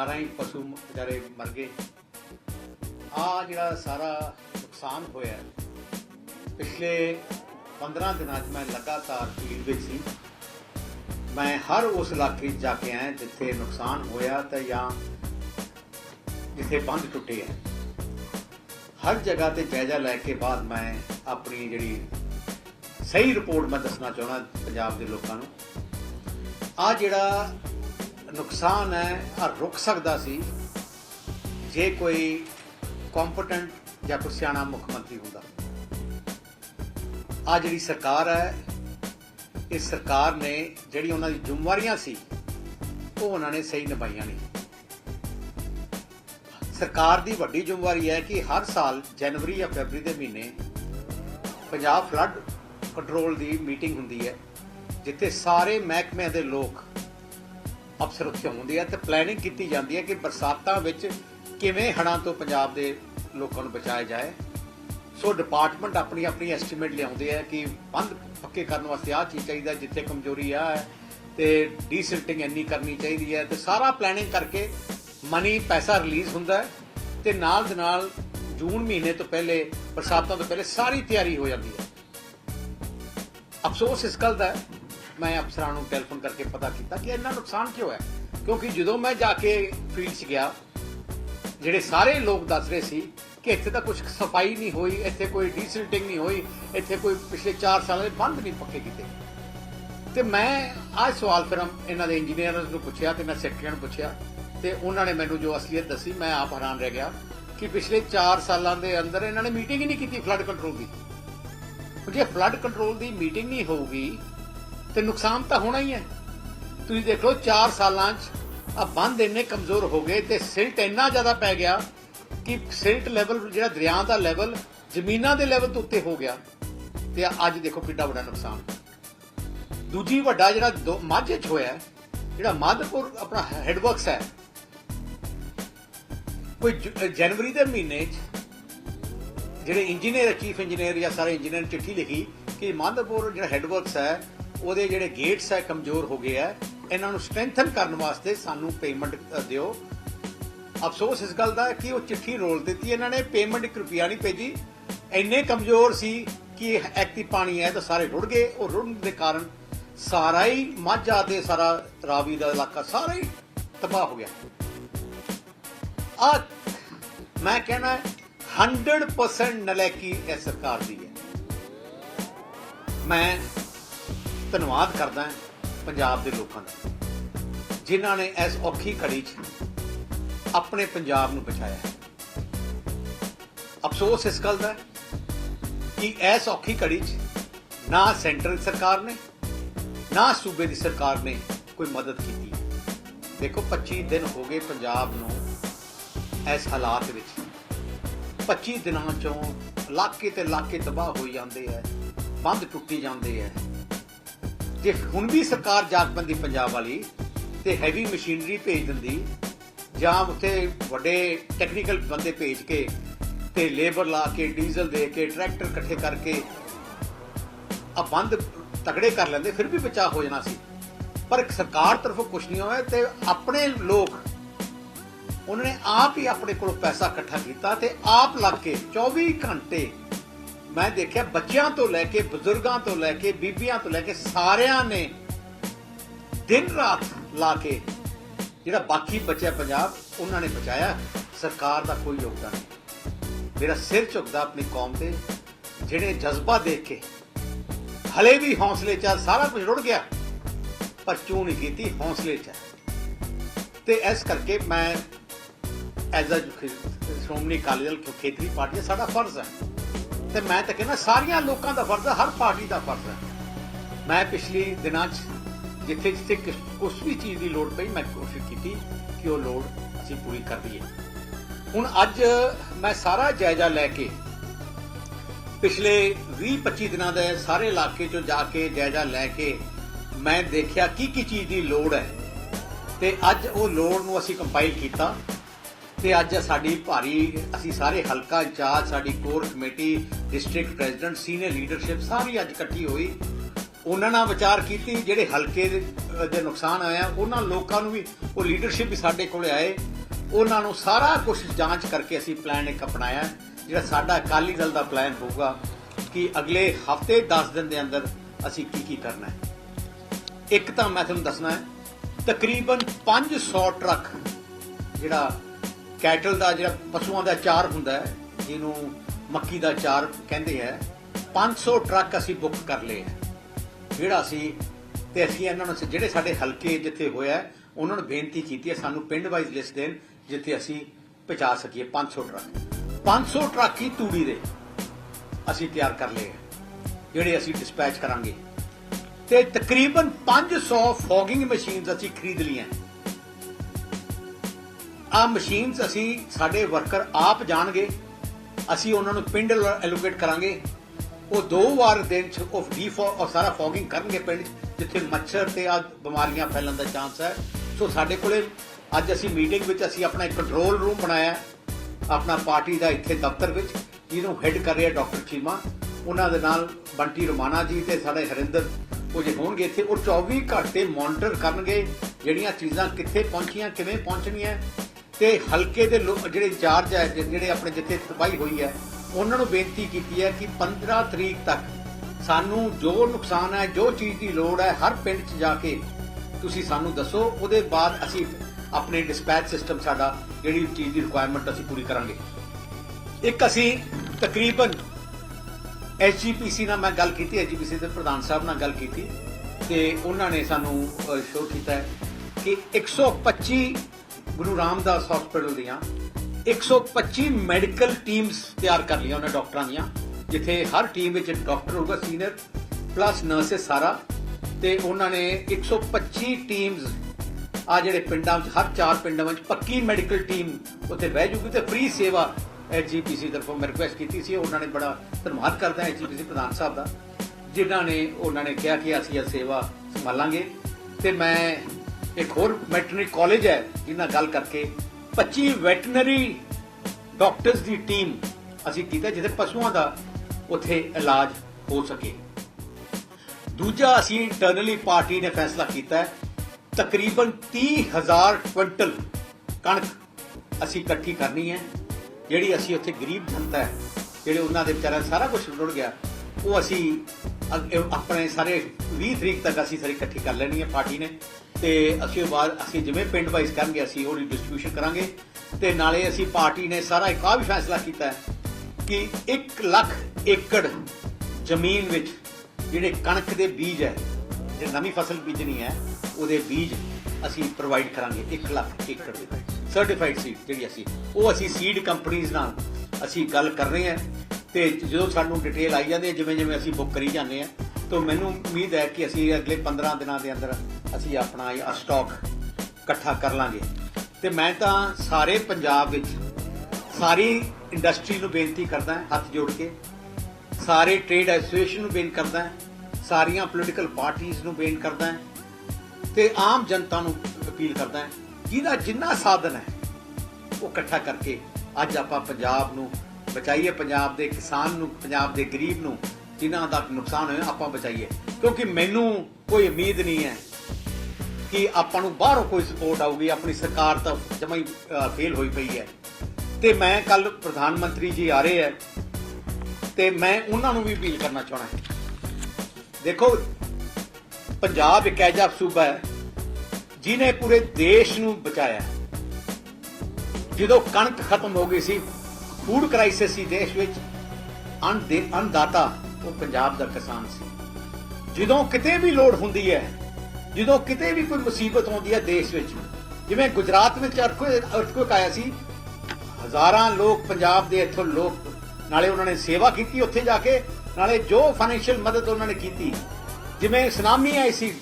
18 ਹੀ ਪਸ਼ੂ ਵਿਚਾਰੇ ਮਰ ਗਏ। ਆ ਜਿਹੜਾ ਸਾਰਾ ਨੁਕਸਾਨ ਹੋਇਆ ਪਿਛਲੇ 15 ਦਿਨਾਂ 'ਚ ਮੈਂ ਲਗਾਤਾਰ ਫੀਲਡ ਵਿੱਚ ਸੀ। ਮੈਂ ਹਰ ਉਸ ਇਲਾਕੇ ਜਾ ਕੇ ਆਇਆ ਜਿੱਥੇ ਨੁਕਸਾਨ ਹੋਇਆ ਤੇ ਜਾਂ ਜਿੱਥੇ ਬੰਦ ਟੁੱਟੇ ਹੈ ਹਰ ਜਗ੍ਹਾ ਤੇ ਜਾਇਜ਼ਾ ਲੈ ਕੇ ਬਾਅਦ ਮੈਂ ਆਪਣੀ ਜਿਹੜੀ ਸਹੀ ਰਿਪੋਰਟ ਮੈਂ ਦੱਸਣਾ ਚਾਹੁੰਦਾ ਪੰਜਾਬ ਦੇ ਲੋਕਾਂ ਨੂੰ। ਆ ਜਿਹੜਾ ਨੁਕਸਾਨ ਹੈ ਆ ਰੁਕ ਸਕਦਾ ਸੀ ਜੇ ਕੋਈ ਕੰਪੀਟੈਂਟ ਜਾਂ ਕੋਈ ਸਿਆਣਾ ਮੁੱਖ ਮੰਤਰੀ ਹੁੰਦਾ। ਆ ਜਿਹੜੀ ਸਰਕਾਰ ਹੈ, ਇਸ ਸਰਕਾਰ ਨੇ ਜਿਹੜੀ ਉਹਨਾਂ ਦੀ ਜ਼ਿੰਮੇਵਾਰੀਆਂ ਸੀ, ਉਹ ਉਹਨਾਂ ਨੇ ਸਹੀ ਨਿਭਾਈਆਂ ਨਹੀਂ। ਸਰਕਾਰ ਦੀ ਵੱਡੀ ਜ਼ਿੰਮੇਵਾਰੀ ਹੈ ਕਿ ਹਰ ਸਾਲ ਜਨਵਰੀ ਜਾਂ ਫਰਵਰੀ ਦੇ ਮਹੀਨੇ ਪੰਜਾਬ ਫਲੱਡ ਕੰਟਰੋਲ ਦੀ ਮੀਟਿੰਗ ਹੁੰਦੀ ਹੈ, ਜਿੱਥੇ ਸਾਰੇ ਮਹਿਕਮਿਆਂ ਦੇ ਲੋਕ ਅਫਸਰ ਉੱਥੇ ਹੁੰਦੇ ਆ ਤੇ ਪਲੈਨਿੰਗ ਕੀਤੀ ਜਾਂਦੀ ਹੈ ਕਿ ਬਰਸਾਤਾਂ ਵਿੱਚ ਕਿਵੇਂ ਹੜ੍ਹਾਂ ਤੋਂ ਪੰਜਾਬ ਦੇ ਲੋਕਾਂ ਨੂੰ ਬਚਾਇਆ ਜਾਏ। ਸੋ ਡਿਪਾਰਟਮੈਂਟ ਆਪਣੀ ਆਪਣੀ ਐਸਟੀਮੇਟ ਲਿਆਉਂਦੇ ਆ ਕਿ ਬੰਦ ਪੱਕੇ ਕਰਨ ਵਾਸਤੇ ਆਹ ਚੀਜ਼ ਚਾਹੀਦਾ ਜਿੱਥੇ ਕਮਜ਼ੋਰੀ ਆ ਹੈ ਤੇ ਡੀਸਿਲਟਿੰਗ ਇੰਨੀ ਕਰਨੀ ਚਾਹੀਦੀ ਹੈ ਤੇ ਸਾਰਾ ਪਲੈਨਿੰਗ ਕਰਕੇ ਮਨੀ ਪੈਸਾ ਰਿਲੀਜ਼ ਹੁੰਦਾ ਹੈ ਤੇ ਨਾਲ ਦੇ ਨਾਲ ਜੂਨ ਮਹੀਨੇ ਤੋਂ ਪਹਿਲੇ, ਬਰਸਾਤਾਂ ਤੋਂ ਪਹਿਲੇ ਸਾਰੀ ਤਿਆਰੀ ਹੋ ਜਾਂਦੀ ਹੈ। ਅਫਸੋਸ ਇਸ ਗੱਲ ਦਾ ਮੈਂ ਅਫਸਰਾਂ ਨੂੰ ਟੈਲੀਫੋਨ ਕਰਕੇ ਪਤਾ ਕੀਤਾ ਕਿ ਇੰਨਾ ਨੁਕਸਾਨ ਕਿਉਂ ਹੈ? ਕਿਉਂਕਿ ਜਦੋਂ ਮੈਂ ਜਾ ਕੇ ਫੀਲਡ 'ਚ ਗਿਆ, ਜਿਹੜੇ ਸਾਰੇ ਲੋਕ ਦੱਸ ਰਹੇ ਸੀ ਕਿ ਇੱਥੇ ਤਾਂ ਕੁਝ ਸਫ਼ਾਈ ਨਹੀਂ ਹੋਈ, ਇੱਥੇ ਕੋਈ ਡੀਸਿਲਟਿੰਗ ਨਹੀਂ ਹੋਈ, ਇੱਥੇ ਕੋਈ ਪਿਛਲੇ 4 ਸਾਲਾਂ ਦੇ ਬੰਦ ਨਹੀਂ ਪੱਕੇ ਕੀਤੇ। ਤੇ ਮੈਂ ਆਹ ਸਵਾਲ ਫਿਰ ਇਹਨਾਂ ਦੇ ਇੰਜੀਨੀਅਰਸ ਨੂੰ ਪੁੱਛਿਆ ਤੇ ਮੈਂ ਸੈਕਟਰੀਆਂ ਨੂੰ ਪੁੱਛਿਆ ਤੇ ਉਹਨਾਂ ਨੇ ਮੈਨੂੰ ਜੋ ਅਸਲੀਅਤ ਦੱਸੀ, ਮੈਂ ਆਪ ਹੈਰਾਨ ਰਹਿ ਗਿਆ ਕਿ ਪਿਛਲੇ 4 ਸਾਲਾਂ ਦੇ ਅੰਦਰ ਇਹਨਾਂ ਨੇ ਮੀਟਿੰਗ ਹੀ ਨਹੀਂ ਕੀਤੀ ਫਲੱਡ ਕੰਟਰੋਲ ਦੀ। ਜੇ ਫਲੱਡ ਕੰਟਰੋਲ ਦੀ ਮੀਟਿੰਗ ਨਹੀਂ ਹੋਊਗੀ ਤੇ ਨੁਕਸਾਨ ਤਾਂ ਹੋਣਾ ਹੀ ਹੈ। ਤੁਸੀਂ ਦੇਖ ਲਓ 4 ਸਾਲਾਂ 'ਚ ਆ ਬੰਦ ਇੰਨੇ ਕਮਜ਼ੋਰ ਹੋ ਗਏ ਤੇ ਸਿਲਟ ਇੰਨਾ ਜ਼ਿਆਦਾ ਪੈ ਗਿਆ ਕਿ ਸਿਲਟ ਲੈਵਲ, ਜਿਹੜਾ ਦਰਿਆ ਦਾ ਲੈਵਲ, ਜ਼ਮੀਨਾਂ ਦੇ ਲੈਵਲ ਤੋਂ ਉੱਤੇ ਹੋ ਗਿਆ। ਤੇ ਅੱਜ ਦੇਖੋ ਕਿੰਨਾ ਵੱਡਾ ਨੁਕਸਾਨ। ਦੂਜੀ ਵੱਡਾ ਜਿਹੜਾ ਦੋ- ਮਾਝੇ 'ਚ ਹੋਇਆ, ਜਿਹੜਾ ਮਾਧਪੁਰ ਆਪਣਾ ਹੈਡਵਰਕਸ ਹੈ। ਕੋਈ ਜਨਵਰੀ ਦੇ ਮਹੀਨੇ 'ਚ ਜਿਹੜੇ ਇੰਜੀਨੀਅਰ ਚੀਫ ਇੰਜੀਨੀਅਰ ਜਾਂ ਸਾਰੇ ਇੰਜੀਨੀਅਰ ਨੇ ਚਿੱਠੀ ਲਿਖੀ ਕਿ ਮਾਧਪੁਰ ਜਿਹੜਾ ਹੈਡਵਰਕਸ ਹੈ ਉਹਦੇ ਜਿਹੜੇ ਗੇਟਸ ਹੈ ਕਮਜ਼ੋਰ ਹੋ ਗਏ ਹੈ ਇਹਨਾਂ ਨੂੰ ਸਟਰੈਂਥਨ ਕਰਨ ਵਾਸਤੇ ਸਾਨੂੰ ਪੇਮੈਂਟ ਦਿਓ। ਅਫਸੋਸ ਇਸ ਗੱਲ ਦਾ ਕਿ ਉਹ ਚਿੱਠੀ ਰੋਲ ਦਿੱਤੀ। ਇਹਨਾਂ ਨੇ ਪੇਮੈਂਟ 1 ਰੁਪਿਆ ਨਹੀਂ ਭੇਜੀ। ਇੰਨੇ ਕਮਜ਼ੋਰ ਸੀ ਕਿ ਐਕਤੀ ਪਾਣੀ ਹੈ ਤਾਂ ਸਾਰੇ ਰੁੜ ਗਏ। ਉਹ ਰੁੜਨ ਦੇ ਕਾਰਨ ਸਾਰਾ ਹੀ ਮਾਝਾ ਤੇ ਸਾਰਾ ਰਾਵੀ ਦਾ ਇਲਾਕਾ ਸਾਰਾ ਹੀ ਤਬਾਹ ਹੋ ਗਿਆ। ਆ ਮੈਂ ਕਹਿਣਾ 100% ਨਲਾਇਕੀ ਇਹ ਸਰਕਾਰ ਦੀ ਹੈ। ਮੈਂ ਧੰਨਵਾਦ ਕਰਦਾ ਹਾਂ ਪੰਜਾਬ ਦੇ ਲੋਕਾਂ ਦਾ, ਜਿਨ੍ਹਾਂ ਨੇ ਇਸ ਔਖੀ ਘੜੀ 'ਚ ਆਪਣੇ ਪੰਜਾਬ ਨੂੰ ਬਚਾਇਆ ਅਫਸੋਸ ਇਸ ਗੱਲ ਦਾ ਕਿ ਇਸ ਔਖੀ ਘੜੀ 'ਚ ਨਾ ਸੈਂਟਰ ਸਰਕਾਰ ਨੇ, ਨਾ ਸੂਬੇ ਦੀ ਸਰਕਾਰ ਨੇ ਕੋਈ ਮਦਦ ਕੀਤੀ ਦੇਖੋ 25 ਦਿਨ ਹੋ ਗਏ ਪੰਜਾਬ ਨੂੰ ਇਸ ਹਾਲਾਤ ਵਿੱਚ। 25 ਦਿਨਾਂ ਚੋਂ ਇਲਾਕੇ ਤੇ ਇਲਾਕੇ ਤਬਾਹ ਹੋਈ ਜਾਂਦੇ ਐ ਬੰਦ ਟੁੱਟੀ ਜਾਂਦੇ ਐ ਜੇ ਹੁਣ ਵੀ ਸਰਕਾਰ ਜਾਗਬੰਦੀ ਪੰਜਾਬ ਵਾਲੀ ਤੇ ਹੈਵੀ ਮਸ਼ੀਨਰੀ ਭੇਜ ਦਿੰਦੀ, ਜਾਂ ਉੱਥੇ ਵੱਡੇ ਟੈਕਨੀਕਲ ਬੰਦੇ ਭੇਜ ਕੇ ਤੇ ਲੇਬਰ ਲਾ ਕੇ ਡੀਜ਼ਲ ਦੇ ਕੇ ਟਰੈਕਟਰ ਇਕੱਠੇ ਕਰਕੇ ਆ ਬੰਦ ਤਗੜੇ ਕਰ ਲੈਂਦੇ, ਫਿਰ ਵੀ ਬਚਾਅ ਹੋ ਜਾਣਾ ਸੀ। ਪਰ ਸਰਕਾਰ ਤਰਫੋਂ ਕੁਝ ਨਹੀਂ ਹੋਇਆ ਤੇ ਆਪਣੇ ਲੋਕ, ਉਹਨਾਂ ਨੇ ਆਪ ਹੀ ਆਪਣੇ ਕੋਲੋਂ ਪੈਸਾ ਇਕੱਠਾ ਕੀਤਾ ਤੇ ਆਪ ਲੱਗ ਕੇ 24 ਘੰਟੇ ਮੈਂ ਦੇਖਿਆ ਬੱਚਿਆਂ ਤੋਂ ਲੈ ਕੇ ਬਜ਼ੁਰਗਾਂ ਤੋਂ ਲੈ ਕੇ ਬੀਬੀਆਂ ਤੋਂ ਲੈ ਕੇ ਸਾਰਿਆਂ ਨੇ ਦਿਨ ਰਾਤ ਲਾ ਕੇ ਜਿਹੜਾ ਬਾਕੀ ਬਚਿਆ ਪੰਜਾਬ ਉਹਨਾਂ ਨੇ ਬਚਾਇਆ। ਸਰਕਾਰ ਦਾ ਕੋਈ ਯੋਗਦਾਨ ਨਹੀਂ। ਮੇਰਾ ਸਿਰ ਝੁਕਦਾ ਆਪਣੀ ਕੌਮ ਤੇ ਜਿਹੜੇ ਜਜ਼ਬਾ ਦੇਖ ਕੇ ਹਲੇ ਵੀ ਹੌਸਲੇ ਚ ਆ, ਸਾਰਾ ਕੁਝ ਰੁੜ ਗਿਆ ਪਰ ਚੋਂ ਨਹੀਂ ਕੀਤੀ? ਹੌਸਲੇ ਚ ਆ। ਤੇ ਇਸ ਕਰਕੇ ਮੈਂ ਐਜ਼ ਅ ਸ਼੍ਰੋਮਣੀ ਅਕਾਲੀ ਦਲ ਖੇਤਰੀ ਪਾਰਟੀ ਦਾ ਸਾਡਾ ਫਰਜ਼ ਹੈ। ਤੇ ਮੈਂ ਤਾਂ ਕਹਿੰਦਾ ਸਾਰੀਆਂ ਲੋਕਾਂ ਦਾ ਫਰਜ਼ ਹੈ, ਹਰ ਪਾਰਟੀ ਦਾ ਫਰਜ਼ ਹੈ। ਮੈਂ ਪਿਛਲੇ ਦਿਨਾਂ 'ਚ ਜਿੱਥੇ ਜਿੱਥੇ ਕੁਝ ਵੀ ਚੀਜ਼ ਦੀ ਲੋੜ ਪਈ, ਮੈਂ ਕੋਸ਼ਿਸ਼ ਕੀਤੀ ਕਿ ਉਹ ਲੋੜ ਅਸੀਂ ਪੂਰੀ ਕਰ ਦਈਏ ਹੁਣ ਅੱਜ ਮੈਂ ਸਾਰਾ ਜਾਇਜ਼ਾ ਲੈ ਕੇ ਪਿਛਲੇ 20-25 ਦਿਨਾਂ ਦੇ ਸਾਰੇ ਇਲਾਕੇ 'ਚੋਂ ਜਾ ਕੇ ਜਾਇਜ਼ਾ ਲੈ ਕੇ ਮੈਂ ਦੇਖਿਆ ਕੀ ਕੀ ਚੀਜ਼ ਦੀ ਲੋੜ ਹੈ। ਤੇ ਅੱਜ ਉਹ ਲੋੜ ਨੂੰ ਅਸੀਂ ਕੰਪਾਈਲ ਕੀਤਾ। ਤੇ ਅੱਜ ਸਾਡੀ ਭਾਰੀ, ਅਸੀਂ ਸਾਰੇ ਹਲਕਾ ਇੰਚਾਰਜ, ਸਾਡੀ core committee, district president, senior leadership ਸਾਰੀ ਅੱਜ ਇਕੱਠੀ ਹੋਈ। ਉਹਨਾਂ ਨਾਲ ਵਿਚਾਰ ਕੀਤੀ, ਜਿਹੜੇ ਹਲਕੇ ਦੇ ਨੁਕਸਾਨ ਆਇਆ, ਉਹਨਾਂ ਲੋਕਾਂ ਨੂੰ ਵੀ, ਉਹ ਲੀਡਰਸ਼ਿਪ ਵੀ ਸਾਡੇ ਕੋਲੇ ਆਏ। ਉਹਨਾਂ ਨੂੰ ਸਾਰਾ ਕੁਝ ਜਾਂਚ ਕਰਕੇ ਅਸੀਂ ਪਲਾਨ ਇੱਕ ਅਪਣਾਇਆ, ਜਿਹੜਾ ਸਾਡਾ ਅਕਾਲੀ ਦਲ ਦਾ ਪਲਾਨ ਹੋਊਗਾ ਕਿ ਅਗਲੇ ਹਫ਼ਤੇ 10 ਦਿਨ ਦੇ ਅੰਦਰ ਅਸੀਂ ਕੀ ਕੀ ਕਰਨਾ ਹੈ। ਇੱਕ ਤਾਂ ਮੈਂ ਤੁਹਾਨੂੰ ਦੱਸਣਾ ਹੈ, ਤਕਰੀਬਨ 500 ਟਰੱਕ ਜਿਹੜਾ ਕੈਟਲ ਦਾ ਜਿਹੜਾ ਪਸ਼ੂਆਂ ਦਾ ਚਾਰ ਹੁੰਦਾ ਹੈ ਜਿਹਨੂੰ ਮੱਕੀ ਦਾ ਚਾਰ ਕਹਿੰਦੇ ਆ 500 ਟਰੱਕ ਅਸੀਂ ਬੁੱਕ ਕਰ ਲਏ ਹੈ। ਜਿਹੜਾ ਅਸੀਂ ਤੇ ਅਸੀਂ ਇਹਨਾਂ ਨੂੰ ਜਿਹੜੇ ਸਾਡੇ ਹਲਕੇ ਜਿੱਥੇ ਹੋਇਆ ਉਹਨਾਂ ਨੂੰ ਬੇਨਤੀ ਕੀਤੀ ਹੈ ਸਾਨੂੰ ਪਿੰਡ ਵਾਈਜ਼ ਲਿਸਟ ਦੇਣ ਜਿੱਥੇ ਅਸੀਂ ਪਹੁੰਚਾ ਸਕੀਏ 500 ਟਰੱਕ। 500 ਟਰੱਕ ਹੀ ਤੂੜੀ ਦੇ ਅਸੀਂ ਤਿਆਰ ਕਰ ਲਏ ਹੈ, ਜਿਹੜੇ ਅਸੀਂ ਡਿਸਪੈਚ ਕਰਾਂਗੇ। ਤੇ ਤਕਰੀਬਨ 500 ਫੋਗਿੰਗ ਮਸ਼ੀਨਸ ਅਸੀਂ ਖਰੀਦ ਲਈਆਂ ਆ ਮਸ਼ੀਨਸ ਅਸੀਂ ਸਾਡੇ ਵਰਕਰ ਆਪ ਜਾਣਗੇ ਅਸੀਂ ਉਹਨਾਂ ਨੂੰ ਪਿੰਡ ਐਲੋਕੇਟ ਕਰਾਂਗੇ। ਉਹ ਦੋ ਵਾਰ ਦਿਨ ਚ ਉਹ ਡੀਫੋ ਔਰ ਸਾਰਾ ਫੋਗਿੰਗ ਕਰਨਗੇ ਪਿੰਡ 'ਚ, ਜਿੱਥੇ ਮੱਛਰ ਤੇ ਆ ਬਿਮਾਰੀਆਂ ਫੈਲਣ ਦਾ ਚਾਂਸ ਹੈ। ਸੋ ਸਾਡੇ ਕੋਲੇ ਅੱਜ ਅਸੀਂ ਮੀਟਿੰਗ ਵਿੱਚ ਅਸੀਂ ਆਪਣਾ ਇੱਕ ਕੰਟਰੋਲ ਰੂਮ ਬਣਾਇਆ। ਆਪਣਾ ਪਾਰਟੀ ਦਾ ਇੱਥੇ ਦਫ਼ਤਰ ਵਿੱਚ ਜਿਹਨੂੰ ਹੈੱਡ ਕਰ ਰਿਹਾ ਡਾਕਟਰ ਚੀਮਾ। ਉਹਨਾਂ ਦੇ ਨਾਲ ਬੰਟੀ ਰੋਮਾਨਾ ਜੀ ਤੇ ਸਾਡੇ ਹਰਿੰਦਰ ਉਹ ਜੇ ਹੋਣਗੇ ਇੱਥੇ ਉਹ 24 ਘੰਟੇ ਮੋਨੀਟਰ ਕਰਨਗੇ ਜਿਹੜੀਆਂ ਚੀਜ਼ਾਂ ਕਿੱਥੇ ਪਹੁੰਚੀਆਂ ਕਿਵੇਂ ਪਹੁੰਚਣੀਆਂ। ਤੇ ਹਲਕੇ ਦੇ ਲੋ- ਜਿਹੜੇ ਇੰਚਾਰਜ ਹੈ ਜਿਹੜੇ ਆਪਣੇ ਜਿੱਥੇ ਤਬਾਹੀ ਹੋਈ ਹੈ ਉਹਨਾਂ ਨੂੰ ਬੇਨਤੀ ਕੀਤੀ ਹੈ ਕਿ 15 ਤਰੀਕ ਤੱਕ ਸਾਨੂੰ ਜੋ ਨੁਕਸਾਨ ਹੈ, ਜੋ ਚੀਜ਼ ਦੀ ਲੋੜ ਹੈ, ਹਰ ਪਿੰਡ 'ਚ ਜਾ ਕੇ ਤੁਸੀਂ ਸਾਨੂੰ ਦੱਸੋ। ਉਹਦੇ ਬਾਅਦ ਅਸੀਂ ਆਪਣੇ ਡਿਸਪੈਚ ਸਿਸਟਮ ਸਾਡਾ, ਜਿਹੜੀ ਚੀਜ਼ ਦੀ ਰਿਕੁਆਇਰਮੈਂਟ ਅਸੀਂ ਪੂਰੀ ਕਰਾਂਗੇ। ਇੱਕ ਅਸੀਂ ਤਕਰੀਬਨ ਐਸਜੀਪੀਸੀ ਨਾਲ ਮੈਂ ਗੱਲ ਕੀਤੀ ਐਸਜੀਪੀਸੀ ਦੇ ਪ੍ਰਧਾਨ ਸਾਹਿਬ ਨਾਲ ਗੱਲ ਕੀਤੀ, ਤੇ ਉਹਨਾਂ ਨੇ ਸਾਨੂੰ ਸ਼ੋਅ ਕੀਤਾ ਹੈ ਕਿ 125 ਗੁਰੂ ਰਾਮਦਾਸ ਹਸਪੀਟਲ ਦੀਆਂ 125 ਮੈਡੀਕਲ ਟੀਮਸ ਤਿਆਰ ਕਰ ਲਈਆਂ ਉਹਨਾਂ ਡਾਕਟਰਾਂ ਦੀਆਂ, ਜਿੱਥੇ ਹਰ ਟੀਮ ਵਿੱਚ ਡਾਕਟਰ ਹੋਊਗਾ ਸੀਨੀਅਰ ਪਲੱਸ ਨਰਸਿਸ ਸਾਰਾ, ਤੇ ਉਹਨਾਂ ਨੇ 125 ਟੀਮਸ ਆ ਜਿਹੜੇ ਪਿੰਡਾਂ ਵਿੱਚ, ਹਰ ਚਾਰ ਪਿੰਡਾਂ ਵਿੱਚ ਪੱਕੀ ਮੈਡੀਕਲ ਟੀਮ ਉੱਥੇ ਬਹਿ ਜੂਗੀ ਤੇ ਫ੍ਰੀ ਸੇਵਾ ਐਚਜੀਪੀਸੀ ਤਰਫੋਂ ਮੈਂ ਰਿਕੁਐਸਟ ਕੀਤੀ ਸੀ, ਉਹਨਾਂ ਨੇ ਬੜਾ ਧੰਨਵਾਦ ਕਰਦਾ ਐਚਜੀਪੀਸੀ ਪ੍ਰਧਾਨ ਸਾਹਿਬ ਦਾ, ਜਿਨ੍ਹਾਂ ਨੇ, ਉਹਨਾਂ ਨੇ ਕਿਹਾ ਕਿ ਅਸੀਂ ਇਹ ਸੇਵਾ ਸੰਭਾਲਾਂਗੇ, ਤੇ ਮੈਂ ਇੱਕ ਹੋਰ ਵੈਟਰਨਰੀ ਕਾਲਜ ਹੈ ਜਿਨ੍ਹਾਂ ਗੱਲ ਕਰਕੇ 25 ਵੈਟਰਨਰੀ ਡਾਕਟਰਸ ਦੀ ਟੀਮ ਅਸੀਂ ਕੀਤਾ, ਜਿਹਦੇ ਪਸ਼ੂਆਂ ਦਾ ਉੱਥੇ ਇਲਾਜ ਹੋ ਸਕੇ। ਦੂਜਾ ਅਸੀਂ ਇੰਟਰਨਲੀ ਪਾਰਟੀ ਨੇ ਫੈਸਲਾ ਕੀਤਾ ਹੈ, ਤਕਰੀਬਨ 30000 ਕੁਇੰਟਲ ਕਣਕ ਅਸੀਂ ਇਕੱਠੀ ਕਰਨੀ ਹੈ। ਜਿਹੜੀ ਅਸੀਂ ਉੱਥੇ ਗਰੀਬ ਜਨਤਾ ਹੈ, ਜਿਹੜੇ ਉਹਨਾਂ ਦੇ ਵਿਚਾਰਾ ਸਾਰਾ ਕੁਝ ਰੁੜ ਗਿਆ, ਉਹ ਅਸੀਂ ਅੱਗੇ ਆਪਣੇ ਸਾਰੇ 20 ਤਰੀਕ ਤੱਕ ਅਸੀਂ ਸਾਰੀ ਇਕੱਠੀ ਕਰ ਲੈਣੀ ਹੈ ਪਾਰਟੀ ਨੇ। ਤੇ ਅਸੀਂ ਉਹ ਬਾਅਦ ਅਸੀਂ ਜਿਵੇਂ ਪਿੰਡ ਵਾਈਜ਼ ਕਰਾਂਗੇ ਅਸੀਂ ਉਹਦੀ ਡਿਸਟ੍ਰੀਬਿਊਸ਼ਨ ਕਰਾਂਗੇ। ਤੇ ਨਾਲੇ ਅਸੀਂ ਪਾਰਟੀ ਨੇ ਸਾਰਾ ਇੱਕ ਆ ਵੀ ਫੈਸਲਾ ਕੀਤਾ ਕਿ 1 ਲੱਖ ਏਕੜ ਜ਼ਮੀਨ ਵਿੱਚ ਜਿਹੜੇ ਕਣਕ ਦੇ ਬੀਜ ਹੈ, ਜੇ ਨਵੀਂ ਫਸਲ ਬੀਜਣੀ ਹੈ, ਉਹਦੇ ਬੀਜ ਅਸੀਂ ਪ੍ਰੋਵਾਈਡ ਕਰਾਂਗੇ 1 ਲੱਖ ਏਕੜ ਦੇ ਸਰਟੀਫਾਈਡ ਸੀਡ ਜਿਹੜੀ ਅਸੀਂ, ਉਹ ਅਸੀਂ ਸੀਡ ਕੰਪਨੀਆਂ ਨਾਲ ਅਸੀਂ ਗੱਲ ਕਰ ਰਹੇ ਹਾਂ। ਤੇ ਜਦੋਂ ਸਾਨੂੰ ਡਿਟੇਲ ਆਈ ਜਾਂਦੀ ਹੈ ਜਿਵੇਂ ਜਿਵੇਂ ਅਸੀਂ ਬੁੱਕ ਕਰੀ ਜਾਂਦੇ ਹਾਂ, ਤਾਂ ਮੈਨੂੰ ਉਮੀਦ ਹੈ ਕਿ ਅਸੀਂ ਅਗਲੇ 15 ਦਿਨਾਂ ਦੇ ਅੰਦਰ ਅਸੀਂ ਆਪਣਾ ਇਹ ਸਟਾਕ ਇਕੱਠਾ ਕਰ ਲਾਂਗੇ। ਤੇ ਮੈਂ ਤਾਂ ਸਾਰੇ ਪੰਜਾਬ ਵਿੱਚ ਸਾਰੀ ਇੰਡਸਟਰੀ ਨੂੰ ਬੇਨਤੀ ਕਰਦਾ ਹਾਂ, ਹੱਥ ਜੋੜ ਕੇ। ਸਾਰੇ ਟ੍ਰੇਡ ਐਸੋਸੀਏਸ਼ਨ ਨੂੰ ਬੇਨਤੀ ਕਰਦਾ ਹਾਂ, ਸਾਰੀਆਂ ਪੋਲੀਟੀਕਲ ਪਾਰਟੀਆਂ ਨੂੰ ਬੇਨਤੀ ਕਰਦਾ ਹਾਂ, ਤੇ ਆਮ ਜਨਤਾ ਨੂੰ ਅਪੀਲ ਕਰਦਾ ਹਾਂ ਜਿਹਦਾ ਜਿੰਨਾ ਸਾਧਨ ਹੈ, ਉਹ ਇਕੱਠਾ ਕਰਕੇ ਅੱਜ ਆਪਾਂ ਪੰਜਾਬ ਨੂੰ ਬਚਾਈਏ, ਪੰਜਾਬ ਦੇ ਕਿਸਾਨ ਨੂੰ, ਪੰਜਾਬ ਦੇ ਗਰੀਬ ਨੂੰ, ਜਿਨ੍ਹਾਂ ਦਾ ਨੁਕਸਾਨ ਹੋਇਆ, ਆਪਾਂ ਬਚਾਈਏ। ਕਿਉਂਕਿ ਮੈਨੂੰ ਕੋਈ ਉਮੀਦ ਨਹੀਂ ਹੈ ਕਿ ਆਪਾਂ ਨੂੰ ਬਾਹਰੋਂ ਕੋਈ ਸਪੋਰਟ ਆਊਗੀ, ਆਪਣੀ ਸਰਕਾਰ ਤਾਂ ਜਮਾਂ ਹੀ ਫੇਲ ਹੋਈ ਪਈ ਹੈ। ਤੇ ਮੈਂ ਕੱਲ ਪ੍ਰਧਾਨ ਮੰਤਰੀ ਜੀ ਆ ਰਹੇ ਹੈ ਤੇ ਮੈਂ ਉਹਨਾਂ ਨੂੰ ਵੀ ਅਪੀਲ ਕਰਨਾ ਚਾਹਣਾ ਦੇਖੋ, ਪੰਜਾਬ ਇੱਕ ਐਜਾ ਸੂਬਾ ਹੈ ਜਿਨੇ ਪੂਰੇ ਦੇਸ਼ ਨੂੰ ਬਚਾਇਆ ਜਦੋਂ ਕਣਕ ਖਤਮ ਹੋ ਗਈ ਸੀ ਫੂਡ ਕ੍ਰਾਈਸਿਸ ਸੀ ਦੇਸ਼ ਵਿੱਚ ਅੰਨ ਦੇ ਅੰਦਾਤਾ ਉਹ ਪੰਜਾਬ ਦਾ ਕਿਸਾਨ ਸੀ। ਜਦੋਂ ਕਿਤੇ ਵੀ ਲੋੜ ਹੁੰਦੀ ਹੈ ਜਦੋਂ ਕਿਤੇ ਵੀ ਕੋਈ ਮੁਸੀਬਤ ਆਉਂਦੀ ਹੈ ਦੇਸ਼ ਵਿੱਚ, ਜਿਵੇਂ ਗੁਜਰਾਤ ਵਿੱਚ ਅਰਥਕੁਇਕ ਆਇਆ ਸੀ, ਹਜ਼ਾਰਾਂ ਲੋਕ ਪੰਜਾਬ ਦੇ ਇੱਥੋਂ ਲੋਕ, ਨਾਲੇ ਉਹਨਾਂ ਨੇ ਸੇਵਾ ਕੀਤੀ ਉੱਥੇ ਜਾ ਕੇ, ਨਾਲੇ ਜੋ ਫਾਈਨੈਂਸ਼ੀਅਲ ਮਦਦ ਉਹਨਾਂ ਨੇ ਕੀਤੀ, ਜਿਵੇਂ ਸੁਨਾਮੀ ਆਈ ਸੀ,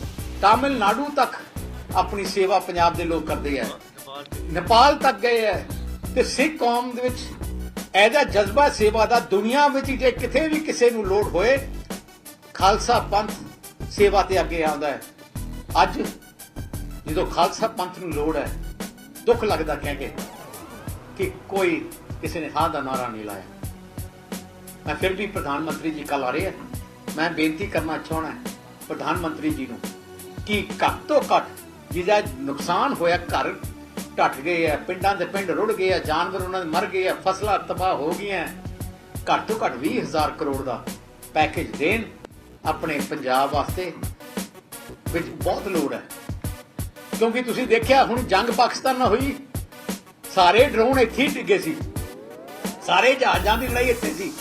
ਤਾਮਿਲਨਾਡੂ ਤੱਕ ਆਪਣੀ ਸੇਵਾ ਪੰਜਾਬ ਦੇ ਲੋਕ ਕਰਦੇ ਆ। ਨੇਪਾਲ ਤੱਕ ਗਏ ਹੈ ਤੇ ਸਿੱਖ ਕੌਮ ਦੇ ਵਿੱਚ ਇਹਦਾ ਜਜ਼ਬਾ ਸੇਵਾ ਦਾ ਦੁਨੀਆ ਵਿੱਚ ਜੇ ਕਿਤੇ ਵੀ ਕਿਸੇ ਨੂੰ ਲੋੜ ਹੋਏ, ਖਾਲਸਾ ਪੰਥ ਸੇਵਾ ਤੇ ਅੱਗੇ ਆਉਂਦਾ ਹੈ। ਅੱਜ ਜਦੋਂ ਖਾਲਸਾ ਪੰਥ ਨੂੰ ਲੋੜ ਹੈ, ਦੁੱਖ ਲੱਗਦਾ ਕਹਿ ਕੇ ਕਿ ਕੋਈ ਕਿਸੇ ਨੇ ਹਾਂ ਦਾ ਨਾਰਾ ਨਹੀਂ ਲਾਇਆ। ਮੈਂ ਫਿਰ ਵੀ ਪ੍ਰਧਾਨ ਮੰਤਰੀ ਜੀ ਕੱਲ ਆ ਰਹੇ ਹੈ ਮੈਂ ਬੇਨਤੀ ਕਰਨਾ ਚਾਹਣਾ ਪ੍ਰਧਾਨ ਮੰਤਰੀ ਜੀ ਨੂੰ ਕਿ ਘੱਟ ਤੋਂ ਘੱਟ ਜਿਹਦਾ ਨੁਕਸਾਨ ਹੋਇਆ, ਘਰ ਢੱਟ ਗਏ ਆ, ਪਿੰਡਾਂ ਦੇ ਪਿੰਡ ਰੁੜ ਗਏ ਆ, ਜਾਨਵਰ ਉਹਨਾਂ ਦੇ ਮਰ ਗਏ ਆ, ਫਸਲਾਂ ਤਬਾਹ ਹੋ ਗਈਆਂ ਘੱਟ ਤੋਂ ਘੱਟ 20000 ਕਰੋੜ ਦਾ ਪੈਕੇਜ ਦੇਣ ਆਪਣੇ ਪੰਜਾਬ ਵਾਸਤੇ ਵਿੱਚ ਬਹੁਤ ਲੋੜ ਹੈ। ਕਿਉਂਕਿ ਤੁਸੀਂ ਦੇਖਿਆ, ਹੁਣ ਜੰਗ ਪਾਕਿਸਤਾਨ ਨਾਲ ਹੋਈ। ਸਾਰੇ ਡਰੋਨ ਇੱਥੇ ਹੀ ਡਿੱਗੇ ਸੀ। ਸਾਰੇ ਜਹਾਜ਼ਾਂ ਦੀ ਲੜਾਈ ਇੱਥੇ ਸੀ।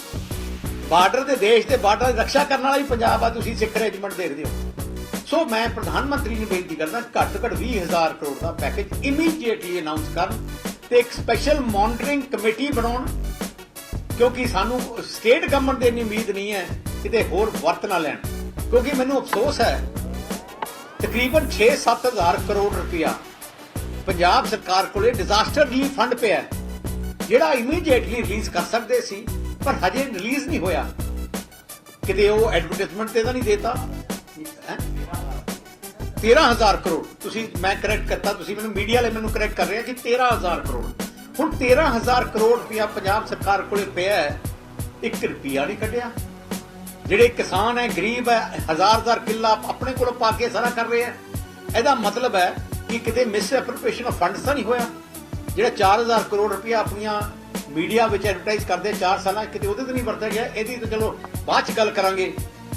ਬਾਰਡਰ ਦੇ ਦੇਸ਼ ਤੇ ਬਾਰਡਰ ਦੀ ਰੱਖਿਆ ਕਰਨ ਵਾਲਾ ਹੀ ਪੰਜਾਬ ਆ, ਤੁਸੀਂ ਸਿੱਖ ਰੈਜੀਮੈਂਟ ਦੇਖਦੇ ਹੋ। ਸੋ ਮੈਂ ਪ੍ਰਧਾਨ ਮੰਤਰੀ ਨੂੰ ਬੇਨਤੀ ਕਰਦਾ ਘੱਟ ਤੋਂ ਘੱਟ 20000 ਕਰੋੜ ਦਾ ਪੈਕੇਜ ਇਮੀਡੀਏਟਲੀ ਅਨਾਉਂਸ ਕਰਨ ਤੇ ਇੱਕ ਸਪੈਸ਼ਲ ਮੋਨਿਟਰਿੰਗ ਕਮੇਟੀ ਬਣਾਉਣ। ਕਿਉਂਕਿ ਸਾਨੂੰ ਸਟੇਟ ਗਵਰਨਮੈਂਟ ਦੇ ਇੰਨੀ ਉਮੀਦ ਨਹੀਂ ਹੈ, ਕਿਤੇ ਹੋਰ ਵਰਤ ਨਾ ਲੈਣ। ਕਿਉਂਕਿ ਮੈਨੂੰ ਅਫਸੋਸ ਹੈ ਤਕਰੀਬਨ 6-7 ਹਜ਼ਾਰ ਕਰੋੜ ਰੁਪਇਆ ਪੰਜਾਬ ਸਰਕਾਰ ਕੋਲੇ ਡਿਜ਼ਾਸਟਰ ਰਿਲੀਫ ਫੰਡ ਪਿਆ ਜਿਹੜਾ ਇਮੀਡੀਏਟਲੀ ਰਿਲੀਜ਼ ਕਰ ਸਕਦੇ ਸੀ, ਪਰ ਹਜੇ ਰਿਲੀਜ਼ ਨਹੀਂ ਹੋਇਆ। ਕਿਤੇ ਉਹ ਐਡਵਰਟਾਈਜ਼ਮੈਂਟ ਤੇ ਤਾਂ ਨਹੀਂ ਦੇਤਾ? ਹੈਂ? 13000 ਕਰੋੜ। ਤੁਸੀਂ, ਮੈਂ ਕਰੈਕਟ ਕਰਤਾ, ਤੁਸੀਂ ਮੈਨੂੰ ਮੀਡੀਆ ਵਾਲੇ ਮੈਨੂੰ ਕਰੈਕਟ ਕਰ ਰਹੇ ਆ ਕਿ 13000 ਕਰੋੜ। ਹੁਣ 13000 ਕਰੋੜ ਰੁਪਇਆ ਪੰਜਾਬ ਸਰਕਾਰ ਕੋਲੇ ਪਿਆ ਹੈ 1 ਰੁਪਿਆ ਨਹੀਂ ਕੱਢਿਆ। ਜਿਹੜੇ ਕਿਸਾਨ ਹੈ, ਗਰੀਬ ਹੈ, ਹਜ਼ਾਰ ਹਜ਼ਾਰ ਕਿੱਲਾ ਆਪਣੇ ਕੋਲ ਪਾ ਕੇ ਸਾਰਾ ਕਰ ਰਹੇ ਆ ਇਹਦਾ ਮਤਲਬ ਹੈ ਕਿ ਕਿਤੇ ਮਿਸ ਐਪਰੋਪ੍ਰੀਏਸ਼ਨ ਆਫ ਫੰਡਸ ਤਾਂ ਨਹੀਂ ਹੋਇਆ। ਜਿਹੜਾ 4000 ਕਰੋੜ ਰੁਪਇਆ ਆਪਣੀਆਂ ਮੀਡੀਆ ਵਿੱਚ ਐਡਵਰਟਾਈਜ਼ ਕਰਦੇ 4 ਸਾਲਾਂ ਕਿਤੇ ਉਹਦੇ ਤੇ ਨਹੀਂ ਵਰਤਿਆ ਗਿਆ, ਇਹਦੀ ਤਾਂ ਚਲੋ ਬਾਅਦ ਚ ਗੱਲ ਕਰਾਂਗੇ।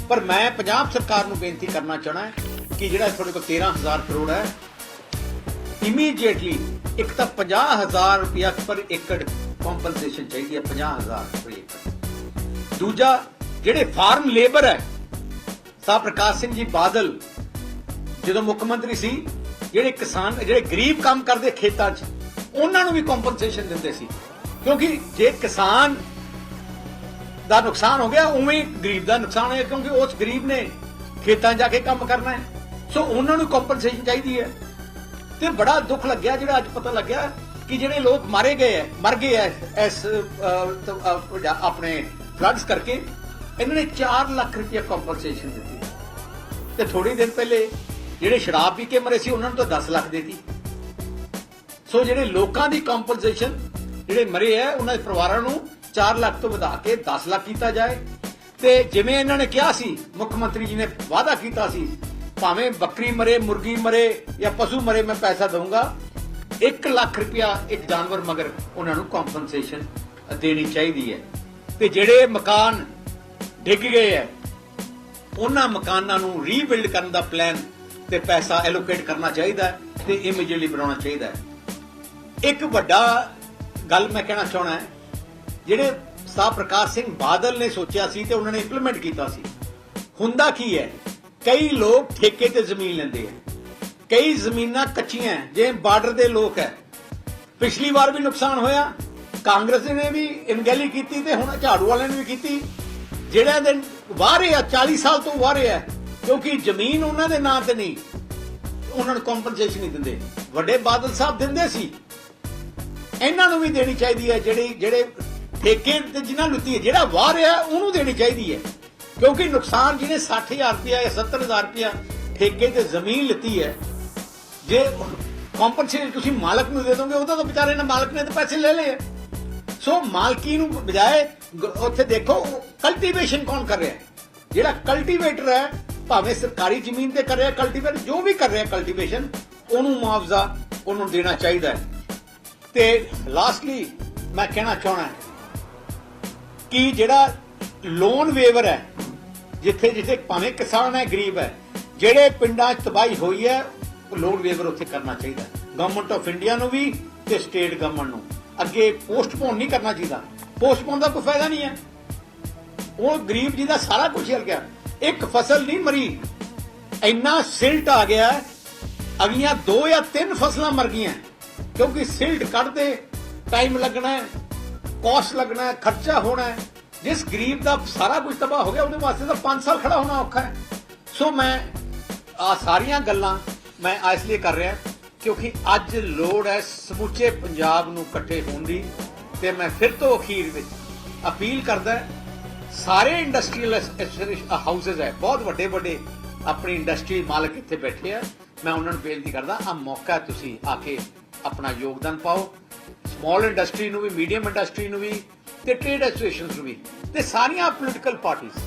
ਪਰ ਮੈਂ ਪੰਜਾਬ ਸਰਕਾਰ ਨੂੰ ਬੇਨਤੀ ਕਰਨਾ ਚਾਹਣਾ ਕਿ ਜਿਹੜਾ ਤੁਹਾਡੇ ਕੋਲ 13000 ਕਰੋੜ ਹੈ ਇਮੀਡੀਏਟਲੀ ਇੱਕ ਤਾਂ 50000 ਰੁਪਇਆ ਪਰ ਏਕੜ ਕੰਪਨਸੇਸ਼ਨ ਚਾਹੀਦੀ ਹੈ 50000 ਪਰ ਦੂਜਾ ਜਿਹੜੇ ਫਾਰਮ ਲੇਬਰ ਹੈ ਸਾਹ ਪ੍ਰਕਾਸ਼ ਸਿੰਘ ਜੀ ਬਾਦਲ, ਜਦੋਂ ਮੁੱਖ ਮੰਤਰੀ ਸੀ, ਜਿਹੜੇ ਕਿਸਾਨ, ਜਿਹੜੇ ਗਰੀਬ ਕੰਮ ਕਰਦੇ ਖੇਤਾਂ 'ਚ, ਉਹਨਾਂ ਨੂੰ ਵੀ ਕੰਪਨਸੇਸ਼ਨ ਦਿੰਦੇ ਸੀ। ਕਿਉਂਕਿ ਜੇ ਕਿਸਾਨ ਦਾ ਨੁਕਸਾਨ ਹੋ ਗਿਆ, ਉਵੇਂ ਗਰੀਬ ਦਾ ਨੁਕਸਾਨ ਹੋਇਆ ਕਿਉਂਕਿ ਉਸ ਗਰੀਬ ਨੇ ਖੇਤਾਂ ਜਾ ਕੇ ਕੰਮ ਕਰਨਾ ਹੈ। ਸੋ ਉਹਨਾਂ ਨੂੰ ਕੰਪਨਸੇਸ਼ਨ ਚਾਹੀਦੀ ਹੈ। ਤੇ ਬੜਾ ਦੁੱਖ ਲੱਗਿਆ, ਜਿਹੜਾ ਅੱਜ ਪਤਾ ਲੱਗਿਆ ਕਿ ਜਿਹੜੇ ਲੋਕ ਮਾਰੇ ਗਏ ਹੈ, ਮਰ ਗਏ ਹੈ ਇਸ ਆਪਣੇ ਫਲੱਡਸ ਕਰਕੇ ਇਹਨਾਂ ਨੇ 4 ਲੱਖ ਰੁਪਏ ਕੰਪਨਸੇਸ਼ਨ ਦਿੱਤੀ। ਤੇ ਥੋੜੀ ਦਿਨ ਪਹਿਲੇ ਜਿਹੜੇ ਸ਼ਰਾਬ ਪੀ ਕੇ ਮਰੇ ਸੀ, ਉਹਨਾਂ ਨੂੰ ਤਾਂ 10 ਲੱਖ ਦਿੱਤੀ। ਸੋ ਜਿਹੜੇ ਲੋਕਾਂ ਦੀ ਕੰਪਨਸੇਸ਼ਨ ਜਿਹੜੇ ਮਰੇ ਹੈ ਉਹਨਾਂ ਦੇ ਪਰਿਵਾਰਾਂ ਨੂੰ 4 ਲੱਖ ਤੋਂ ਵਧਾ ਕੇ 10 ਲੱਖ ਕੀਤਾ ਜਾਏ। ਤੇ ਜਿਵੇਂ ਇਹਨਾਂ ਨੇ ਕਿਹਾ ਸੀ, ਮੁੱਖ ਮੰਤਰੀ ਜੀ ਨੇ ਵਾਅਦਾ ਕੀਤਾ ਸੀ, ਭਾਵੇਂ ਬੱਕਰੀ ਮਰੇ, ਮੁਰਗੀ ਮਰੇ ਜਾਂ ਪਸ਼ੂ ਮਰੇ, ਮੈਂ ਪੈਸਾ ਦਊਂਗਾ। 1 ਲੱਖ ਰੁਪਇਆ ਇੱਕ ਜਾਨਵਰ ਮਗਰ ਉਹਨਾਂ ਨੂੰ ਕੰਪਨਸੇਸ਼ਨ ਦੇਣੀ ਚਾਹੀਦੀ ਹੈ। ਤੇ ਜਿਹੜੇ ਮਕਾਨ ਡਿੱਗ ਗਏ ਹੈ ਉਹਨਾਂ ਮਕਾਨਾਂ ਨੂੰ ਰੀਬਿਲਡ ਕਰਨ ਦਾ ਪਲਾਨ ਤੇ ਪੈਸਾ ਐਲੋਕੇਟ ਕਰਨਾ ਚਾਹੀਦਾ ਹੈ ਤੇ ਇਮੀਡੀਏਟਲੀ ਬਣਾਉਣਾ ਚਾਹੀਦਾ ਹੈ ਇੱਕ ਵੱਡਾ ਗੱਲ ਮੈਂ ਕਹਿਣਾ ਚਾਹਣਾ ਹੈ ਜਿਹੜੇ ਸਾਹ ਪ੍ਰਕਾਸ਼ ਸਿੰਘ ਬਾਦਲ ਨੇ ਸੋਚਿਆ ਸੀ ਤੇ ਉਹਨਾਂ ਨੇ ਇੰਪਲੀਮੈਂਟ ਕੀਤਾ ਸੀ। ਹੁੰਦਾ ਕੀ ਹੈ ਕਈ ਲੋਕ ਠੇਕੇ ਤੇ ਜ਼ਮੀਨ ਲੈਂਦੇ ਆ ਕਈ ਜ਼ਮੀਨਾਂ ਕੱਚੀਆਂ ਹੈ, ਜਿਵੇਂ ਬਾਰਡਰ ਦੇ ਲੋਕ ਹੈ ਪਿਛਲੀ ਵਾਰ ਵੀ ਨੁਕਸਾਨ ਹੋਇਆ ਕਾਂਗਰਸ ਨੇ ਵੀ ਇਨਗੈਲੀ ਕੀਤੀ ਤੇ ਹੁਣ ਝਾੜੂ ਵਾਲਿਆਂ ਨੇ ਵੀ ਕੀਤੀ। ਜਿਹੜਾ ਦੇ ਵਾਰੇ ਆ 40 ਸਾਲ ਤੋਂ ਵਾਰੇ ਆ, ਕਿਉਂਕਿ ਜ਼ਮੀਨ ਉਹਨਾਂ ਦੇ ਨਾਂ ਤੇ ਨਹੀਂ, ਉਹਨਾਂ ਨੂੰ ਕੰਪਨਸੇਸ਼ਨ ਨਹੀਂ ਦਿੰਦੇ। ਵੱਡੇ ਬਾਦਲ ਸਾਹਿਬ ਦਿੰਦੇ ਸੀ। ਇਹਨਾਂ ਨੂੰ ਵੀ ਦੇਣੀ ਚਾਹੀਦੀ ਹੈ, ਜਿਹੜੀ, ਜਿਹੜੇ ਠੇਕੇ ਤੇ ਜਿਨ੍ਹਾਂ ਨੂੰ ਦਿੱਤੀ ਹੈ, ਜਿਹੜਾ ਵਾਹ ਰਿਹਾ ਉਹਨੂੰ ਦੇਣੀ ਚਾਹੀਦੀ ਹੈ। ਕਿਉਂਕਿ ਨੁਕਸਾਨ ਜਿਹਨੇ 60000 ਰੁਪਇਆ ਜਾਂ 70000 ਰੁਪਇਆ ਠੇਕੇ ਤੇ ਜ਼ਮੀਨ ਲਿੱਤੀ ਹੈ, ਜੇ ਕੰਪਨਸੇਸ਼ਨ ਤੁਸੀਂ ਮਾਲਕ ਨੂੰ ਦੇ ਦੋਗੇ, ਉਹਦਾ ਤਾਂ ਵਿਚਾਰੇ ਨੇ ਮਾਲਕ ਨੇ ਤਾਂ ਪੈਸੇ ਲੈ ਲਏ ਸੋ ਮਾਲਕੀ ਨੂੰ ਬਜਾਏ ਉੱਥੇ ਦੇਖੋ ਕਲਟੀਵੇਸ਼ਨ ਕੌਣ ਕਰ ਰਿਹਾ? ਜਿਹੜਾ ਕਲਟੀਵੇਟਰ ਹੈ, ਭਾਵੇਂ ਸਰਕਾਰੀ ਜ਼ਮੀਨ ਤੇ ਕਰ ਰਿਹਾ ਕਲਟੀਵੇਟ ਜੋ ਵੀ ਕਰ ਰਿਹਾ ਕਲਟੀਵੇਸ਼ਨ ਉਹਨੂੰ ਮੁਆਵਜ਼ਾ ਉਹਨੂੰ ਦੇਣਾ ਚਾਹੀਦਾ ਹੈ। ਤੇ ਲਾਸਟਲੀ ਮੈਂ ਕਹਿਣਾ ਚਾਹਣਾ ਕਿ ਜਿਹੜਾ ਲੋਨ ਵੇਵਰ ਹੈ, ਜਿੱਥੇ ਜਿੱਥੇ ਭਾਵੇਂ ਕਿਸਾਨ ਹੈ, ਗਰੀਬ ਹੈ, ਜਿਹੜੇ ਪਿੰਡਾਂ 'ਚ ਤਬਾਹੀ ਹੋਈ ਹੈ ਉਹ ਲੋਨ ਵੇਵਰ ਉੱਥੇ ਕਰਨਾ ਚਾਹੀਦਾ ਗਵਰਨਮੈਂਟ ਆਫ ਇੰਡੀਆ ਨੂੰ ਵੀ ਤੇ ਸਟੇਟ ਗਵਰਨਮੈਂਟ ਨੂੰ। ਅੱਗੇ ਪੋਸਟਪੋਨ ਨਹੀਂ ਕਰਨਾ ਚਾਹੀਦਾ। ਪੋਸਟਪੋਨ ਦਾ ਕੋਈ ਫਾਇਦਾ ਨਹੀਂ ਹੈ। ਉਹ ਗਰੀਬ ਜੀ ਦਾ ਸਾਰਾ ਕੁਝ ਹਿਲ ਗਿਆ। ਇੱਕ ਫਸਲ ਨਹੀਂ ਮਰੀ। ਇੰਨਾ ਸਿਲਟ ਆ ਗਿਆ ਅਗਲੀਆਂ ਦੋ ਜਾਂ ਤਿੰਨ ਫਸਲਾਂ ਮਰ ਗਈਆਂ। ਕਿਉਂਕਿ ਸਿਲਟ ਕੱਢਦੇ ਟਾਈਮ ਲੱਗਣਾ ਹੈ ਕਾਸਟ ਲੱਗਣਾ ਹੈ, ਖਰਚਾ ਹੋਣਾ ਹੈ। ਜਿਸ ਗਰੀਬ ਦਾ ਸਾਰਾ ਕੁਝ ਤਬਾਹ ਹੋ ਗਿਆ, ਉਹਦੇ ਵਾਸਤੇ ਤਾਂ 5 ਸਾਲ ਖੜਾ ਹੋਣਾ ਔਖਾ ਹੈ। ਸੋ ਮੈਂ ਆ ਸਾਰੀਆਂ ਗੱਲਾਂ ਮੈਂ ਇਸ ਲਈ ਕਰ ਰਿਹਾ। ਕਿਉਂਕਿ ਅੱਜ ਲੋੜ ਹੈ ਸਮੁੱਚੇ ਪੰਜਾਬ ਨੂੰ ਇਕੱਠੇ ਹੋਣ ਦੀ ਤੇ ਮੈਂ ਫਿਰ ਤੋਂ ਅਖੀਰ ਵਿੱਚ ਅਪੀਲ ਕਰਦਾ ਸਾਰੇ ਇੰਡਸਟਰੀਅਲ ਹਾਊਸਸ ਹੈ, ਬਹੁਤ ਵੱਡੇ ਵੱਡੇ ਆਪਣੀ ਇੰਡਸਟਰੀ ਮਾਲਕ ਇੱਥੇ ਬੈਠੇ ਆ। ਮੈਂ ਉਹਨਾਂ ਨੂੰ ਬੇਨਤੀ ਕਰਦਾ ਆ ਮੌਕਾ ਤੁਸੀਂ ਆ ਕੇ ਆਪਣਾ ਯੋਗਦਾਨ ਪਾਓ। ਸਮਾਲ ਇੰਡਸਟਰੀ ਨੂੰ ਵੀ ਮੀਡੀਅਮ ਇੰਡਸਟਰੀ ਨੂੰ ਵੀ ਤੇ ਟ੍ਰੇਡ ਐਸੋਸੀਏਸ਼ਨਸ ਨੂੰ ਵੀ ਤੇ ਸਾਰੀਆਂ ਪੋਲੀਟੀਕਲ ਪਾਰਟੀਆਂ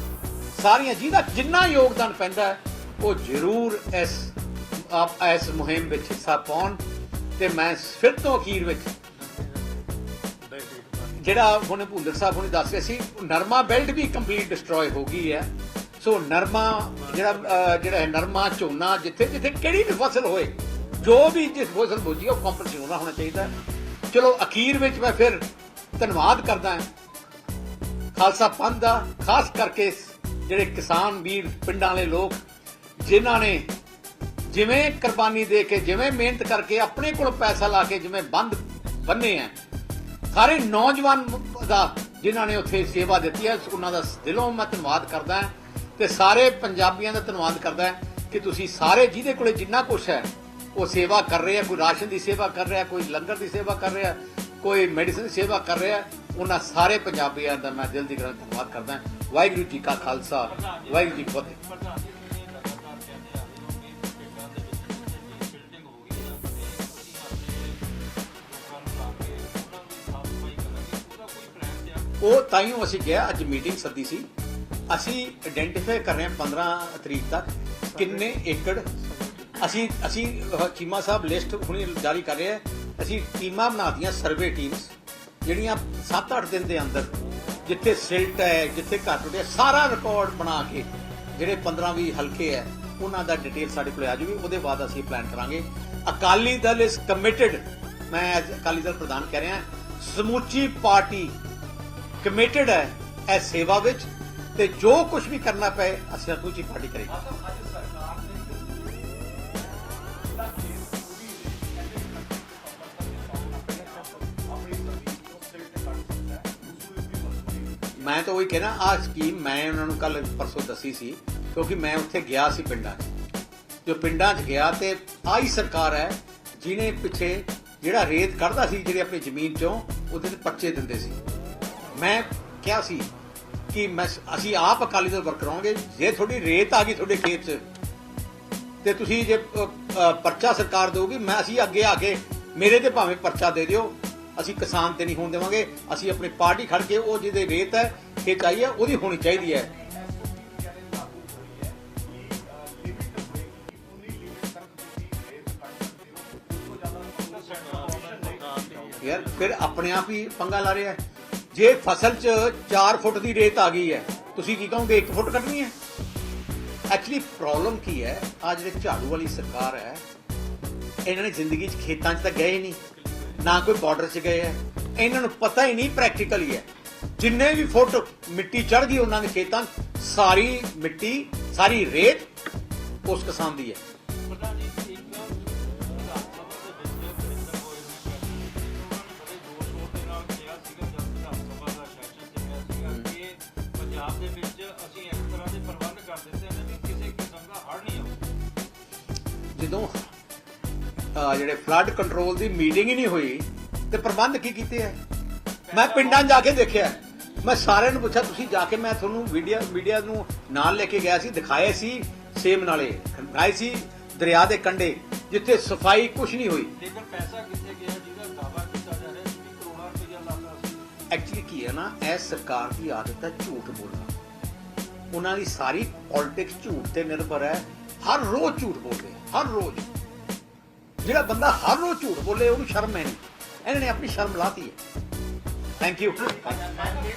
ਸਾਰੀਆਂ ਜਿਹਦਾ ਜਿੰਨਾ ਯੋਗਦਾਨ ਪੈਂਦਾ ਉਹ ਜ਼ਰੂਰ ਇਸ ਆਪ ਇਸ ਮੁਹਿੰਮ ਵਿੱਚ ਹਿੱਸਾ ਪਾਉਣ ਤੇ ਮੈਂ ਫਿਰ ਤੋਂ ਅਖੀਰ ਵਿੱਚ ਜਿਹੜਾ ਹੁਣ ਭੁੰਦਰ ਸਾਹਿਬ ਹੁਣੇ ਦੱਸ ਰਹੇ ਸੀ, ਨਰਮਾ ਬੈਲਟ ਵੀ ਕੰਪਲੀਟ ਡਿਸਟਰੋਏ ਹੋ ਗਈ ਹੈ। ਸੋ ਨਰਮਾ ਜਿਹੜਾ ਜਿਹੜਾ ਹੈ, ਨਰਮਾ ਝੋਨਾ ਜਿੱਥੇ ਜਿੱਥੇ ਕਿਹੜੀ ਵੀ ਫਸਲ ਹੋਏ, ਜੋ ਵੀ ਜਿਸ ਫਸਲ ਬੋਜੀ ਉਹ ਕੰਪਨਸੇਸ਼ਨ ਹੋਣਾ ਹੋਣਾ ਚਾਹੀਦਾ ਚਲੋ, ਅਖੀਰ ਵਿੱਚ ਮੈਂ ਫਿਰ ਧੰਨਵਾਦ ਕਰਦਾ ਹਾਂ। ਖਾਲਸਾ ਪੰਥ ਦਾ, ਖਾਸ ਕਰਕੇ ਜਿਹੜੇ ਕਿਸਾਨ ਵੀਰ, ਪਿੰਡਾਂ ਵਾਲੇ ਲੋਕ, ਜਿਨ੍ਹਾਂ ਨੇ ਜਿਵੇਂ ਕੁਰਬਾਨੀ ਦੇ ਕੇ, ਜਿਵੇਂ ਮਿਹਨਤ ਕਰਕੇ ਆਪਣੇ ਕੋਲ ਪੈਸਾ ਲਾ ਕੇ ਜਿਵੇਂ ਬੰਦ ਬੰਨੇ ਆ, ਸਾਰੇ ਨੌਜਵਾਨ ਦਾ ਜਿਨ੍ਹਾਂ ਨੇ ਉੱਥੇ ਸੇਵਾ ਦਿੱਤੀ ਹੈ, ਉਹਨਾਂ ਦਾ ਦਿਲੋਂ ਮੈਂ ਧੰਨਵਾਦ ਕਰਦਾ ਹਾਂ ਤੇ ਸਾਰੇ ਪੰਜਾਬੀਆਂ ਦਾ ਧੰਨਵਾਦ ਕਰਦਾ ਹਾਂ ਕਿ ਤੁਸੀਂ ਸਾਰੇ ਜਿਹਦੇ ਕੋਲੇ ਜਿੰਨਾ ਕੁਛ ਹੈ, ਉਹ ਸੇਵਾ ਕਰ ਰਹੇ ਆ, ਕੋਈ ਰਾਸ਼ਨ ਦੀ ਸੇਵਾ ਕਰ ਰਿਹਾ, ਕੋਈ ਲੰਗਰ ਦੀ ਸੇਵਾ ਕਰ ਰਿਹਾ, ਕੋਈ ਮੈਡੀਸਨ ਦੀ ਸੇਵਾ ਕਰ ਰਿਹਾ, ਉਹਨਾਂ ਸਾਰੇ ਪੰਜਾਬੀਆਂ ਦਾ ਮੈਂ ਦਿਲ ਦੀ ਗਰਾਂ ਧੰਨਵਾਦ ਕਰਦਾ ਵਾਹਿਗੁਰੂ ਜੀ ਕਾ ਖਾਲਸਾ, ਵਾਹਿਗੁਰੂ ਜੀ ਕੀ ਫਤਿਹ। ਉਹ ਤਾਈਓ ਅਸੀਂ ਗਿਆ ਅੱਜ ਮੀਟਿੰਗ ਸੱਦੀ ਸੀ। ਅਸੀਂ ਆਇਡੈਂਟੀਫਾਈ ਕਰ ਰਹੇ ਹਾਂ 15 ਤਰੀਕ ਤੱਕ ਕਿੰਨੇ ਏਕੜ। ਅਸੀਂ ਅਸੀਂ ਚੀਮਾ ਸਾਹਿਬ ਲਿਸਟ ਹੁਣੇ ਜਾਰੀ ਕਰ ਰਹੇ ਹਾਂ। ਅਸੀਂ ਟੀਮਾਂ ਬਣਾਤੀਆਂ ਸਰਵੇ ਟੀਮਸ ਜਿਹੜੀਆਂ 7-8 ਦਿਨ ਦੇ ਅੰਦਰ ਜਿੱਥੇ ਸਿਲਟ ਹੈ, ਜਿੱਥੇ ਘੱਟ ਟੁੱਟਿਆ, ਸਾਰਾ ਰਿਕਾਰਡ ਬਣਾ ਕੇ ਜਿਹੜੇ 15-20 ਹਲਕੇ ਹੈ, ਉਹਨਾਂ ਦਾ ਡਿਟੇਲ ਸਾਡੇ ਕੋਲ ਆ ਜੂਗੀ ਉਹਦੇ ਬਾਅਦ ਅਸੀਂ ਪਲਾਨ ਕਰਾਂਗੇ। ਅਕਾਲੀ ਦਲ ਇਸ ਕਮਿਟਡ ਮੈਂ ਅਕਾਲੀ ਦਲ ਪ੍ਰਧਾਨ ਕਹਿ ਰਿਹਾ, ਸਮੁੱਚੀ ਪਾਰਟੀ ਕਮਿਟਡ ਹੈ ਇਹ ਸੇਵਾ ਵਿੱਚ ਤੇ ਜੋ ਕੁਝ ਵੀ ਕਰਨਾ ਪਏ ਅਸੀਂ ਸਮੁੱਚੀ ਪਾਰਟੀ ਕਰੇਗੀ ਮੈਂ ਤਾਂ ਉਹੀ ਕਹਿਣਾ ਆ ਸਕੀਮ ਮੈਂ ਉਹਨਾਂ ਨੂੰ ਕੱਲ ਪਰਸੋਂ ਦੱਸੀ ਸੀ ਕਿਉਂਕਿ ਮੈਂ ਉੱਥੇ ਗਿਆ ਸੀ ਪਿੰਡਾਂ 'ਚ। ਜੋ ਪਿੰਡਾਂ 'ਚ ਗਿਆ ਤੇ ਆਹੀ ਸਰਕਾਰ ਹੈ ਜਿਹਨੇ ਪਿੱਛੇ ਜਿਹੜਾ ਰੇਤ ਕੱਢਦਾ ਸੀ ਜਿਹੜੀ ਆਪਣੀ ਜ਼ਮੀਨ 'ਚੋਂ ਉਹਦੇ ਤੇ ਪਰਚੇ ਦਿੰਦੇ ਸੀ। ਮੈਂ ਕਿਹਾ ਸੀ ਕਿ ਮੈਂ ਅਸੀਂ ਆਪ ਅਕਾਲੀ ਦਲ ਵਰਕਰ ਕਰਾਂਗੇ ਜੇ ਤੁਹਾਡੀ ਰੇਤ ਆ ਗਈ ਤੁਹਾਡੇ ਖੇਤ 'ਚ, ਤੇ ਤੁਸੀਂ ਜੇ ਪਰਚਾ ਸਰਕਾਰ ਦੇਊਗੀ, ਮੈਂ ਅਸੀਂ ਅੱਗੇ ਆ ਕੇ ਮੇਰੇ ਤੇ ਭਾਵੇਂ ਪਰਚਾ ਦੇ ਦਿਓ, ਅਸੀਂ ਕਿਸਾਨ ਤੇ ਨਹੀਂ ਹੋਣ ਦੇਵਾਂਗੇ, ਅਸੀਂ ਆਪਣੀ ਪਾਰਟੀ ਖੜ ਕੇ ਉਹ ਜਿਹਦੇ ਰੇਤ ਹੈ, ਖੇਤ ਚਾਹੀਏ ਉਹਦੀ ਹੋਣੀ ਚਾਹੀਦੀ ਹੈ ਯਾਰ, ਫਿਰ ਆਪਣੇ ਆਪ ਹੀ ਪੰਗਾ ਲਾ ਰਿਹਾ ਹੈ। ਜੇ ਫਸਲ 'ਚ 4 ਫੁੱਟ ਦੀ ਰੇਤ ਆ ਗਈ ਹੈ, ਤੁਸੀਂ ਕੀ ਕਹੋਗੇ 1 ਫੁੱਟ ਕੱਢਣੀ ਹੈ? ਐਕਚੁਅਲੀ ਪ੍ਰੋਬਲਮ ਕੀ ਹੈ? ਆ ਜਿਹੜੇ ਝਾੜੂ ਵਾਲੀ ਸਰਕਾਰ ਹੈ, ਇਹਨਾਂ ਨੇ ਜ਼ਿੰਦਗੀ 'ਚ ਖੇਤਾਂ 'ਚ ਤਾਂ ਗਏ ਨਹੀਂ, ਨਾ ਕੋਈ ਬਾਰਡਰ 'ਚ ਗਏ ਹੈ। ਇਹਨਾਂ ਨੂੰ ਪਤਾ ਹੀ ਨਹੀਂ ਪ੍ਰੈਕਟੀਕਲੀ ਹੈ। ਜਿੰਨੇ ਵੀ ਫੁੱਟ ਮਿੱਟੀ ਚੜ ਗਈ, ਉਹਨਾਂ ਦੇ ਖੇਤਾਂ ਸਾਰੀ ਮਿੱਟੀ, ਸਾਰੀ ਰੇਤ ਉਸ ਕਿਸਾਨ ਦੀ ਹੈ। ਜਿਹੜੇ ਫਲੱਡ ਕੰਟਰੋਲ ਦੀ ਮੀਟਿੰਗ ਹੀ ਨਹੀਂ ਹੋਈ ਤੇ ਪ੍ਰਬੰਧ ਕੀ ਕੀਤੇ ਹੈ ਮੈਂ ਪਿੰਡਾਂ ਜਾ ਕੇ ਦੇਖਿਆ। ਮੈਂ ਸਾਰਿਆਂ ਨੂੰ ਪੁੱਛਿਆ ਤੁਸੀਂ ਜਾ ਕੇ ਮੈਂ ਤੁਹਾਨੂੰ ਵੀਡੀਓ ਮੀਡੀਆ ਨੂੰ ਨਾਲ ਲੈ ਕੇ ਗਿਆ ਸੀ ਦਿਖਾਏ ਸੀ ਸੇਮ ਨਾਲੇ ਦਿਖਾਏ ਸੀ ਦਰਿਆ ਦੇ ਕੰਢੇ ਜਿੱਥੇ ਸਫ਼ਾਈ ਕੁਝ ਨਹੀਂ ਹੋਈ। ਲੇਕਿਨ ਪੈਸਾ ਕਿੱਥੇ ਗਿਆ ਜਿਹਦਾ ਦਾਅਵਾ ਕੀਤਾ ਜਾ ਰਿਹਾ ਸੀ ਕਿ ਕਰੋੜਾਂ ਰੁਪਈਆ ਲਾਤਾ ਸੀ ਐਕਚੁਅਲੀ ਕੀ ਹੈ ਨਾ ਇਹ ਸਰਕਾਰ ਦੀ ਆਦਤ ਹੈ ਝੂਠ ਬੋਲਣਾ। ਉਹਨਾਂ ਦੀ ਸਾਰੀ ਪੋਲਿਟਿਕਸ ਝੂਠ ਤੇ ਨਿਰਭਰ ਹੈ। ਹਰ ਰੋਜ਼ ਝੂਠ ਬੋਲਦੇ ਹਰ ਰੋਜ਼। ਜਿਹੜਾ ਬੰਦਾ ਹਰ ਰੋਜ਼ ਝੂਠ ਬੋਲੇ, ਉਹਨੂੰ ਸ਼ਰਮ ਹੈ ਨਹੀਂ। ਇਹਨਾਂ ਨੇ ਆਪਣੀ ਸ਼ਰਮ ਲਾਤੀ ਹੈ। Thank you